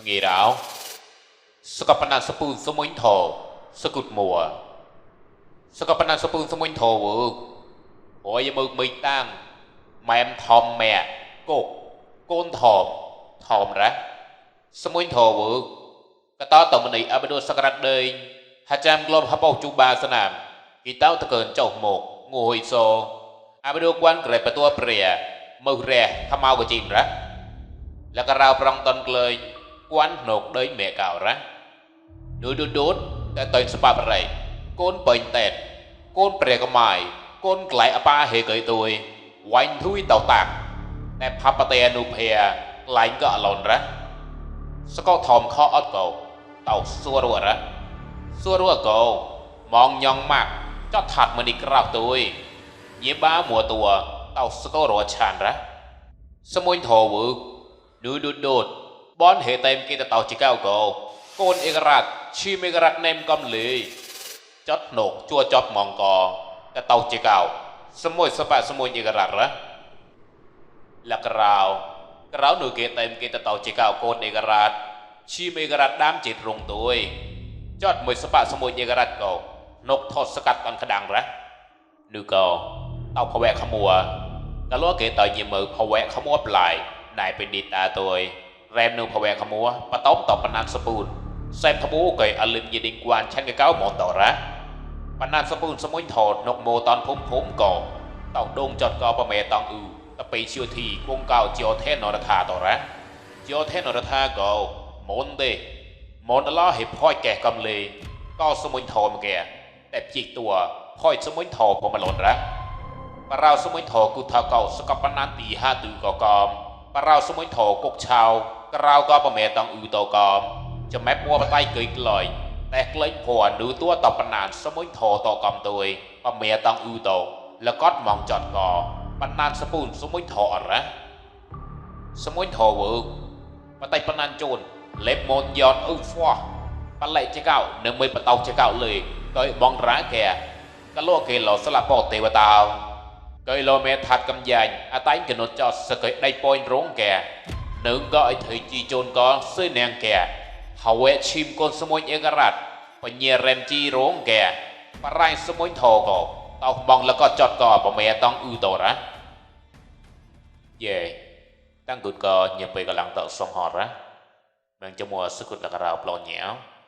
mengirau, sekapanan sepun semuin tho, sekut mùa. Sekapanan sepun semuin tho vượt, ôi mực mì tăng, mà em thòm mẹ, cột, côn thòm, thòm ra. Semuin tho vượt, cả to tổng mình ý abedu sakarat đời, hà cham glom hapau chu ba sa nam, kỳ tao ta cơn chậu một, ngồi hồi xô. Abedu quan kể bà tua prìa, mực rè, tham mau của chìm ra. លករោប្រងតនក្លែងควันนกได้แม่กาวระดูดูดูดแต่ตอนสปาร์ไรก้นเปิดเต็มก้นเปรกใหม่ ก้นไกลอปาเฮเกยตัววันทุยเต่าตักแต่พับปะเตียนุเพียไหลก็หล่นระสก็ทอมข้ออัดเก่าเต่าสัวรัวระสัวรัวเก่ามองยองมากจอดถัดมันอีกราบตัวยยีบ้าหมัวตัว เต่าสก็รัวชานระสมุนโถวึกดูดูดูดบอนเฮเต็มกีตะเต่าจิก้วโกโกนเอกรักชีเมกรักเนมกอมลีจัดหนกจัวจอบมองกอตะเต่าจิก้วสมุยสปะสมุยเอกรักละละกราวกราวหนูเกตเต็มกีตะเต่าจิก้วโกนเอกรักชีเมกรักดามจิตรงตัวจอดมวยสปะสมุยเอกรักโกนกทอดสกัดกันขดังละดูโกเอาพะแวขมัวกะล้อเกตอยิ้มมือพะแวขมัวปลายนายเป็นดีตาตัวรนูพเวขมัวปะต้มต่อปนักสปูนแซมทบูกย์อลินยีดิงกวนชันกเก้าหมอนต่อระปนักสปูนสมุนถอดนกโมตอนพุ่มพุ่มก่อต้องดงจอดกอประเมตองอูตะปีเชียวทีกงเก่าเจียวเทนนรธาต่อระเจียวเทนนรธาก่อมอนเดมอนละเห็บพ่อยแก่กำเลยก็สมุนถอดมแก่ แต่จิกตัวพ่อยสมุนถอดพมาหลนระปะราสมุนถอดกุทาเก่าสกปนันตีห้าตือก่อกอมปะราสมุนถอดกุกชาวក្រៅក៏ប្រមែតងឧតកំចាំែពួរបតៃគីក្លយតែក្លែងព្រោះនឺតួតបណានសមុញធតកំទួយប្រមែតងឧតលកត់មកចតកបណានសពូនសមុញធអរ៉ាសមុញធវើបតៃបណានជូនលេបម៉ូនយ៉តអ៊ុហ្វោះបលៃចកោនៅមួយបតោចកោលេដោយបងរ៉ាកែកលោកគេលោស្លាពោទេវតាកៃលោមេថាត់កំយ៉ាញ់អតៃកនុចចសកៃដៃពយរងកែនឹងក៏ឲ្យត្រូវជីជូនកលស៊ឺណាងកែហើយឈីមកូនសមួយអេការ៉ាត់បញ្ញារែមជីរងកែបរៃសមួយថកតោបងលកចតកប្រមែតងអ៊ូតរ៉ាយេតាំងគុតកញាពេលកលាំងតសងហរ៉ាមិនចាំមើលសឹកគុតលករោប្លោញញ៉ៅ